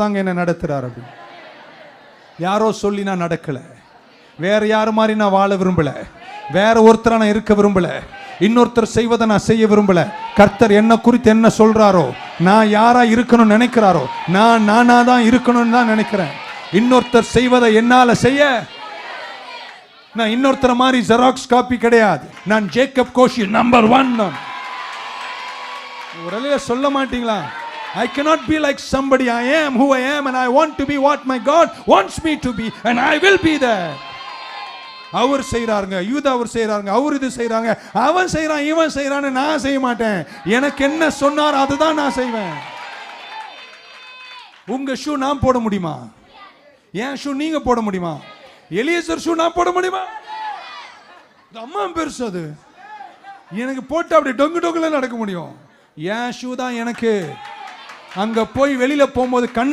தாங்க என்ன நடத்துறார் அப்படின்னு யாரோ சொல்லி நான் நடக்கல. வேற யார் மாதிரி நான் வாழ விரும்பல. வேற ஒருத்தரா நான் இருக்க விரும்பல. இன்னொருத்தர் செய்வதை நான் செய்ய விரும்பல. கர்த்தர் என்ன குறித்து என்ன சொல்றாரோ நான் யாரா இருக்கணும்னு நினைக்கிறாரோ நான் நானா தான் இருக்கணும்னு தான் நினைக்கிறேன். இன்னொருத்தர் செய்வதை என்னால செய்ய நான் இன்னொருத்தர் மாதிரி ஜெராக்ஸ் காப்பி கிடையாது. நான் ஜேக்கப் கோஷி நம்பர் ஒன் நான் சொல்ல மாட்டீங்களா? I cannot be like somebody. I am who I am, and I want to be what my God wants me to be, and I will be there. அவர் செய்கிறாருங்க யூத அவர் செய்கிறாருங்க அவர் இது செய்கிறாங்க அவன் செய்கிறான் இவன் செய்கிறான்னு நான் செய்ய மாட்டேன். எனக்கு என்ன சொன்னார் அதுதான் நான் செய்வேன். உங்க ஷூ நான் போட முடியுமா? என் ஷூ நீங்க போட முடியுமா? எலியசர் ஷூ நான் போட முடியுமா? அம்மா பெருசு அது. எனக்கு போட்டு அப்படி டொங்கு டொங்குல நடக்க முடியும். என் ஷூ தான் எனக்கு. அங்க போய் வெளியில போகும்போது கண்ணு